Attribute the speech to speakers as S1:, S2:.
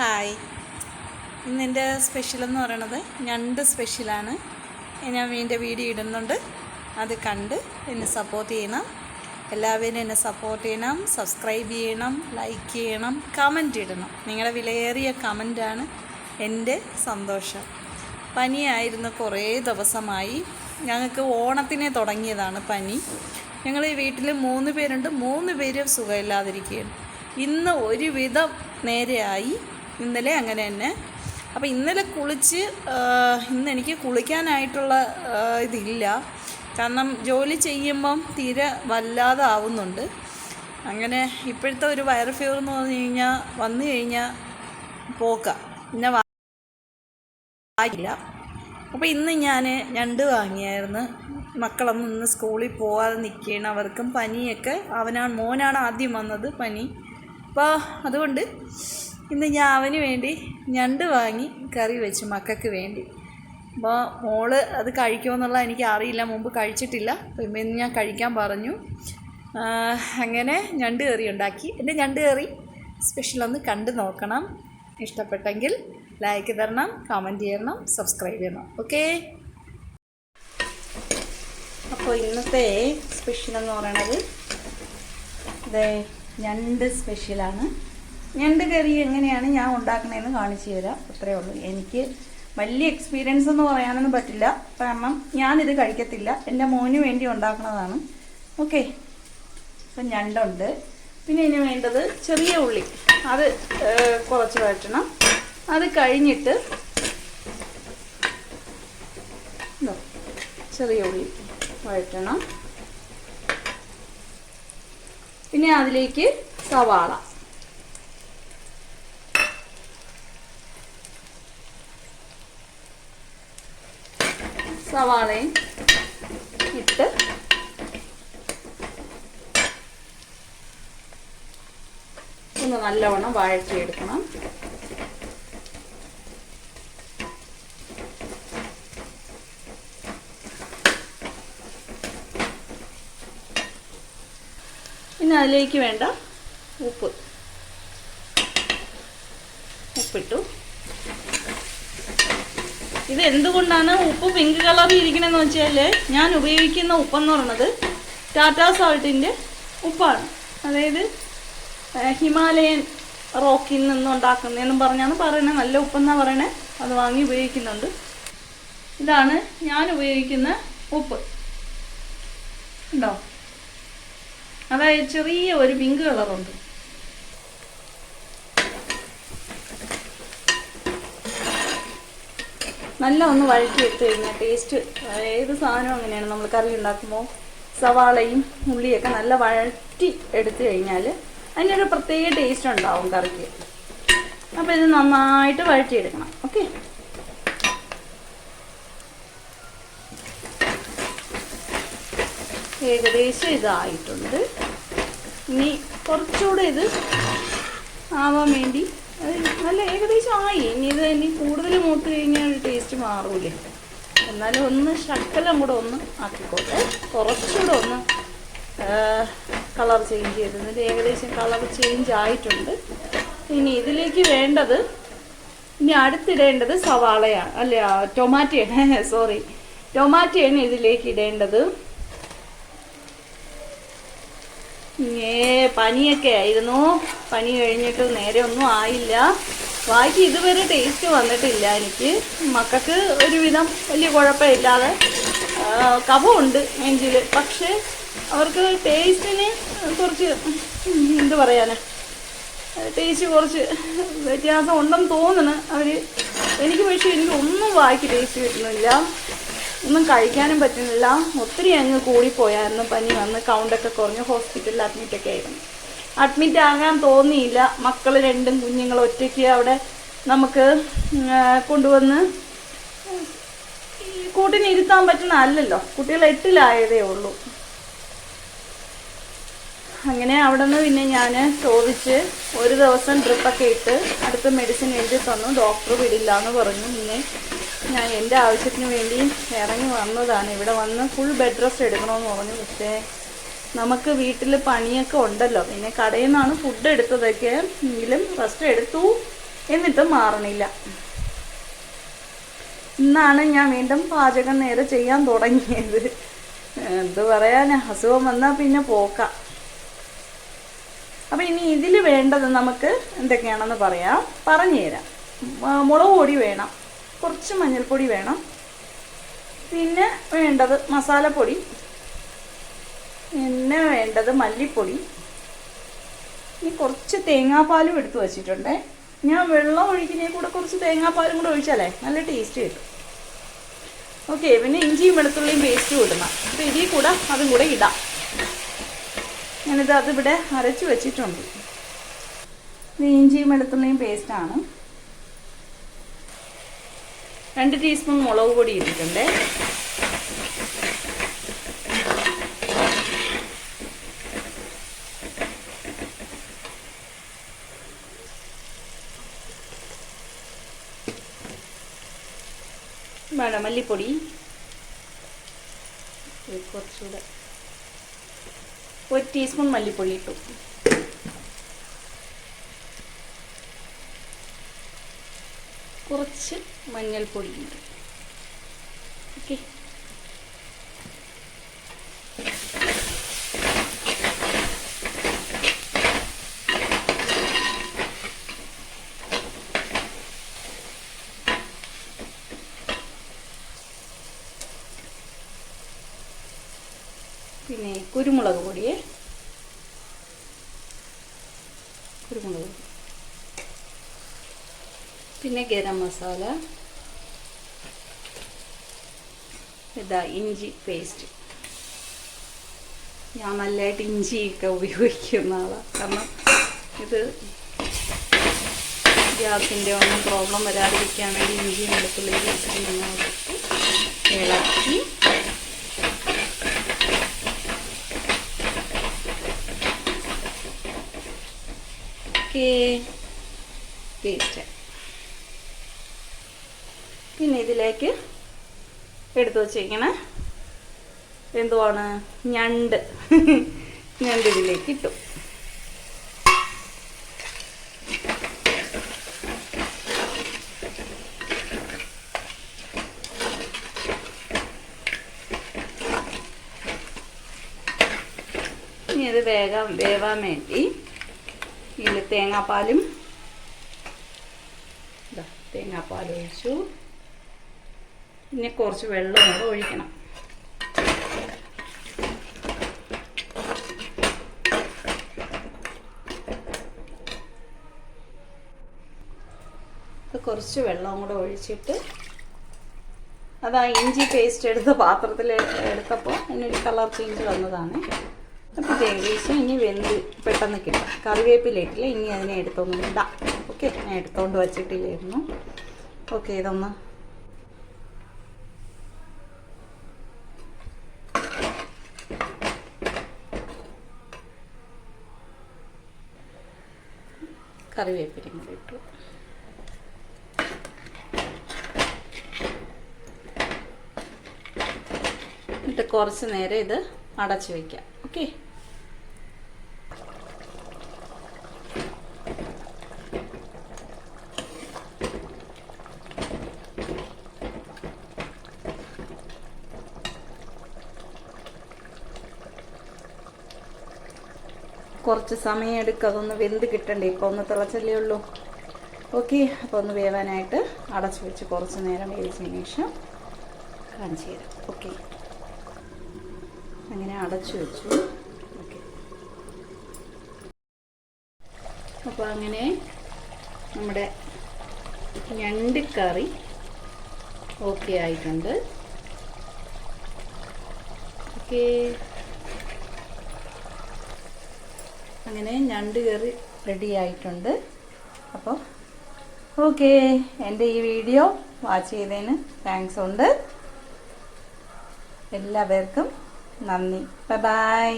S1: Hi. ഇന്ന് എന്റെ special എന്ന് പറയണത് ഞണ്ട് സ്പെഷ്യലാണ് ഞാൻ എന്റെ വീഡിയോ ഇടുന്നുണ്ട്. അത് കണ്ട് എന്നെ സപ്പോർട്ട് ചെയ്യണം. എല്ലാവരും എന്നെ സപ്പോർട്ട് ചെയ്യണം സബ്സ്ക്രൈബ് ചെയ്യണം ലൈക്ക് ചെയ്യണം കമന്റ് ഇടണം. നിങ്ങളുടെ വിലയേറിയ കമന്റാണ് എന്റെ സന്തോഷം. പനിയായിരുന്നു കുറേ ദിവസമായി. ഞങ്ങൾക്ക് ഓണത്തിനെ തുടങ്ങിയതാണ് പനി. ഞങ്ങൾ ഈ വീട്ടിൽ മൂന്ന് പേരുണ്ട്. മൂന്ന് പേരും സുഖമില്ലാതിരിക്കുകയാണ്. ഇന്ന് ഒരുവിധം നേരെയായി. ഇന്നലെ അങ്ങനെ തന്നെ. അപ്പോൾ ഇന്നലെ കുളിച്ച് ഇന്ന് എനിക്ക് കുളിക്കാനായിട്ടുള്ള ഇതില്ല. കാരണം ജോലി ചെയ്യുമ്പം തീരെ വല്ലാതെ ആവുന്നുണ്ട്. അങ്ങനെ ഇപ്പോഴത്തെ ഒരു വയർ ഫീവർ എന്ന് പറഞ്ഞു കഴിഞ്ഞാൽ വന്നു കഴിഞ്ഞാൽ പോക്ക. പിന്നെ വാങ്ങില്ല അപ്പോൾ ഇന്ന് ഞാൻ ഞണ്ട് വാങ്ങിയായിരുന്നു. മക്കളൊന്നും ഇന്ന് സ്കൂളിൽ പോകാതെ നിൽക്കുകയാണ് അവർക്കും പനിയൊക്കെ. അവനാണ് മോനാണ് ആദ്യം വന്നത് പനി. അപ്പോൾ അതുകൊണ്ട്. ഇന്ന് ഞാൻ അവന് വേണ്ടി ഞണ്ട് വാങ്ങി കറി വെച്ചു മക്കൾക്ക് വേണ്ടി. അപ്പോൾ മോൾ അത് കഴിക്കുമെന്നുള്ള എനിക്ക് അറിയില്ല. മുമ്പ് കഴിച്ചിട്ടില്ല. അപ്പോൾ ഇന്ന് ഞാൻ കഴിക്കാൻ പറഞ്ഞു. അങ്ങനെ ഞണ്ട് കറി ഉണ്ടാക്കി. എന്റെ ഞണ്ട് കറി സ്പെഷ്യൽ ഒന്ന് കണ്ടു നോക്കണം. ഇഷ്ടപ്പെട്ടെങ്കിൽ ലൈക്ക് തരണം കമന്റ് ചെയ്യണം സബ്സ്ക്രൈബ് ചെയ്യണം. ഓക്കേ അപ്പോൾ ഇന്നത്തെ സ്പെഷ്യൽ എന്ന് പറയണത് അതെ ഞണ്ട് സ്പെഷ്യലാണ് ഞണ്ട് കറി എങ്ങനെയാണ് ഞാൻ ഉണ്ടാക്കണതെന്ന് കാണിച്ചു തരാം. അത്രേ ഉള്ളൂ. എനിക്ക് വലിയ എക്സ്പീരിയൻസ് എന്ന് പറയാനൊന്നും പറ്റില്ല. കാരണം ഞാനിത് കഴിക്കത്തില്ല. എന്റെ മോന് വേണ്ടി ഉണ്ടാക്കുന്നതാണ്. ഓക്കെ അപ്പം ഞണ്ടുണ്ട്. പിന്നെ ഇതിന് വേണ്ടത് ചെറിയ ഉള്ളി. അത് കുറച്ച് വഴറ്റണം. അത് കഴിഞ്ഞിട്ട് ചെറിയ ഉള്ളി വഴറ്റണം. പിന്നെ അതിലേക്ക് സവാള. സവാളയും ഇട്ട് ഒന്ന് നല്ലവണ്ണം വഴറ്റിയെടുക്കണം. ഇനി അതിലേക്ക് വേണ്ട ഉപ്പ്. ഉപ്പിട്ടു. ഇത് എന്തുകൊണ്ടാണ് ഉപ്പ് പിങ്ക് കളറിൽ ഇരിക്കണമെന്ന് വെച്ചാൽ ഞാൻ ഉപയോഗിക്കുന്ന ഉപ്പെന്ന് പറയുന്നത് ടാറ്റാ സോൾട്ടിന്റെ ഉപ്പാണ്. അതായത് ഹിമാലയൻ റോക്കിൽ നിന്ന് ഉണ്ടാക്കുന്നതെന്നും പറഞ്ഞാണ് പറയണത് നല്ല ഉപ്പെന്നാണ് പറയണേ. അത് വാങ്ങി ഉപയോഗിക്കുന്നുണ്ട്. ഇതാണ് ഞാൻ ഉപയോഗിക്കുന്ന ഉപ്പ്. ഉണ്ടോ അതായത് ചെറിയ ഒരു പിങ്ക് കളറുണ്ട് നല്ല ഒന്ന് വഴറ്റി വെച്ച് കഴിഞ്ഞാൽ ടേസ്റ്റ് ഏത് സാധനവും അങ്ങനെയാണ്. നമ്മൾ കറി ഉണ്ടാക്കുമ്പോൾ സവാളയും ഉള്ളിയൊക്കെ നല്ല വഴറ്റി എടുത്തു കഴിഞ്ഞാൽ അതിനൊരു പ്രത്യേക ടേസ്റ്റ് ഉണ്ടാവും കറിക്ക്. അപ്പോൾ ഇത് നന്നായിട്ട് വഴറ്റിയെടുക്കണം. ഓക്കെ ഏകദേശം ഇതായിട്ടുണ്ട്. ഇനി കുറച്ചുകൂടെ ഇത് ആവാൻ വേണ്ടി നല്ല ഏകദേശം ആയി. ഇനി ഇത് ഇനി കൂടുതൽ മൂത്ത് കഴിഞ്ഞാൽ ടേസ്റ്റ് മാറൂലേ. എന്നാലും ഒന്ന് ശക്കലം കൂടെ ഒന്ന് ആക്കിക്കോട്ടെ. കുറച്ചുകൂടെ ഒന്ന് കളർ ചേഞ്ച് എന്നിട്ട് ഏകദേശം കളർ ചേഞ്ച് ആയിട്ടുണ്ട്. ഇനി ഇതിലേക്ക് വേണ്ടത് ഇനി അടുത്തിടേണ്ടത് സവാളയാണ് അല്ല ടൊമാറ്റോയാണ് സോറി ടൊമാറ്റോയാണ് ഇതിലേക്ക് ഇടേണ്ടത്. ഏ പനിയൊക്കെ ആയിരുന്നു. പനി കഴിഞ്ഞിട്ട് നേരെ ഒന്നും ആയില്ല. വായിക്ക് ഇതുവരെ ടേസ്റ്റ് വന്നിട്ടില്ല എനിക്ക്. മക്കൾക്ക് ഒരുവിധം വലിയ കുഴപ്പമില്ലാതെ കഫമുണ്ട് നെഞ്ചിൽ പക്ഷേ അവർക്ക് ടേസ്റ്റിന് കുറച്ച് എന്ത് പറയാനാ? ടേസ്റ്റ് കുറച്ച് വ്യത്യാസം ഉണ്ടെന്ന് തോന്നുന്നു അവർ എനിക്ക് പക്ഷേ എനിക്ക് ഒന്നും വായിക്ക് ടേസ്റ്റ് കിട്ടുന്നില്ല. ഒന്നും കഴിക്കാനും പറ്റുന്നില്ല. ഒത്തിരി അങ്ങ് കൂടിപ്പോയായിരുന്നു പനി വന്ന് കൗണ്ടൊക്കെ കുറഞ്ഞ് ഹോസ്പിറ്റലിൽ അഡ്മിറ്റൊക്കെ ആയിരുന്നു. അഡ്മിറ്റ് ആകാൻ തോന്നിയില്ല. മക്കൾ രണ്ടും കുഞ്ഞുങ്ങൾ ഒറ്റയ്ക്ക് അവിടെ നമുക്ക് കൊണ്ടുവന്ന് കൂട്ടിന് ഇരുത്താൻ പറ്റുന്ന അല്ലല്ലോ. കുട്ടികൾ എട്ടിലായതേ ഉള്ളൂ. അങ്ങനെ അവിടെ നിന്ന് പിന്നെ ഞാൻ ചോദിച്ച് ഒരു ദിവസം ഡ്രിപ്പൊക്കെ ഇട്ട് അടുത്ത മെഡിസിൻ എഴുതി തന്നു. ഡോക്ടർ വിടില്ല എന്ന് പറഞ്ഞു. പിന്നെ ഞാൻ എന്റെ ആവശ്യത്തിന് വേണ്ടി ഇറങ്ങി വന്നതാണ്. ഇവിടെ വന്ന് ഫുൾ ബെഡ് റെസ്റ്റ് എടുക്കണമെന്ന് പറഞ്ഞു. പക്ഷേ നമുക്ക് വീട്ടിൽ പണിയൊക്കെ ഉണ്ടല്ലോ. പിന്നെ കടയിൽ നിന്നാണ് ഫുഡ് എടുത്തതൊക്കെ എങ്കിലും റെസ്റ്റ് എടുത്തു എന്നിട്ടും മാറണില്ല. ഇന്നാണ് ഞാൻ വീണ്ടും പാചകം നേരെ ചെയ്യാൻ തുടങ്ങിയത്. എന്ത് പറയാൻ അസുഖം വന്നാൽ പിന്നെ പോക്കാം. അപ്പം ഇനി ഇതിൽ വേണ്ടത് നമുക്ക് എന്തൊക്കെയാണെന്ന് പറയാം. പറഞ്ഞു തരാം മുളക് പൊടി വേണം. കുറച്ച് മഞ്ഞൾപ്പൊടി വേണം. പിന്നെ വേണ്ടത് മസാലപ്പൊടി. പിന്നെ വേണ്ടത് മല്ലിപ്പൊടി. ഇനി കുറച്ച് തേങ്ങാപ്പാലും എടുത്തു വച്ചിട്ടുണ്ട്. ഞാൻ വെള്ളം ഒഴിക്കുന്നതിൽ കൂടെ കുറച്ച് തേങ്ങാപ്പാലും കൂടെ ഒഴിച്ചാലേ നല്ല ടേസ്റ്റ് കിട്ടും. ഓക്കെ പിന്നെ ഇഞ്ചിയും വെളുത്തുള്ളിയും പേസ്റ്റ് ഇടണം അപ്പോൾ ഇതിൽ കൂടെ അതും കൂടെ ഇടാം. ഞാനിത് അതിവിടെ അരച്ച് വെച്ചിട്ടുണ്ട്. ഇത് ഇഞ്ചിയും വെളുത്തുള്ളിയും പേസ്റ്റാണ് രണ്ട് ടീസ്പൂൺ മുളക് പൊടി ഇട്ടിട്ടുണ്ട്. വേണം മല്ലിപ്പൊടി. കുറച്ചുകൂടെ ഒരു ടീസ്പൂൺ മല്ലിപ്പൊടി ഇട്ടു. കുറച്ച് മഞ്ഞൾപ്പൊടി ഓക്കെ. പിന്നെ കുരുമുളക് പൊടിയേ. കുരുമുളക് പൊടി. പിന്നെ ഗരം മസാല. ഇതാ ഇഞ്ചി പേസ്റ്റ് ഞാൻ നല്ലതായിട്ട് ഇഞ്ചിയൊക്കെ ഉപയോഗിക്കുന്ന ആളാണ് കാരണം ഇത് ഗ്യാസിന്റെ ഒന്നും പ്രോബ്ലം വരാതിരിക്കാൻ വേണ്ടി ഇഞ്ചിയും വെളുത്തുള്ളി പേസ്റ്റ് നന്നായിട്ട് ഇളക്കി. ഓക്കേ പിന്നെ ഇതിലേക്ക് എടുത്തു വച്ചിരിക്കണ. എന്തുവാണ്? ഞണ്ട്. ഞണ്ട് ഇതിലേക്ക് ഇട്ടു. ഇനി അത് വേഗം വേവാൻ വേണ്ടി ഇതിൽ തേങ്ങാപ്പാലും തേങ്ങാപ്പാൽ ഒഴിച്ചു പിന്നെ കുറച്ച് വെള്ളം കൂടെ ഒഴിക്കണം. കുറച്ച് വെള്ളം കൂടെ ഒഴിച്ചിട്ട് അതാ ഇഞ്ചി പേസ്റ്റ് എടുത്ത പാത്രത്തിൽ എടുത്തപ്പോൾ അതിനൊരു കളർ ചേഞ്ച് വന്നതാണ്. അപ്പോൾ ഏകദേശം ഇനി വെന്ത് പെട്ടെന്ന് കിട്ടും. കറിവേപ്പിലേക്കില്ല ഇനി അതിനെ എടുത്തൊന്ന് ഇടാം. ഓക്കെ ഞാൻ എടുത്തോണ്ട് വച്ചിട്ടില്ലായിരുന്നു. ഓക്കെ ഇതൊന്ന് കറിവേപ്പിലയും കൂടി ഇട്ടു. എന്നിട്ട് കുറച്ച് നേരം ഇത് അടച്ചു വയ്ക്കാം ഓക്കെ? കുറച്ച് സമയം എടുക്കും അതൊന്ന് വെന്ത് കിട്ടണ്ടേ? ഇപ്പോൾ ഒന്ന് തിളച്ചല്ലേ ഉള്ളൂ. ഓക്കെ അപ്പോൾ ഒന്ന് വേവാനായിട്ട് അടച്ചു വെച്ച് കുറച്ച് നേരം വേവിച്ചതിന് ശേഷം കാണിച്ചു തരാം. ഓക്കെ. അങ്ങനെ അടച്ചു വെച്ചു. ഓക്കെ. അപ്പോൾ അങ്ങനെ നമ്മുടെ ഞണ്ട് കറി ഓക്കെ ആയിട്ടുണ്ട്. ഓക്കെ. അങ്ങനെ ഞണ്ട് കയറി റെഡി ആയിട്ടുണ്ട്. അപ്പോൾ ഓക്കെ എന്റെ ഈ വീഡിയോ വാച്ച് ചെയ്തതിന് താങ്ക്സ് ഉണ്ട്. എല്ലാവർക്കും നന്ദി. ബൈ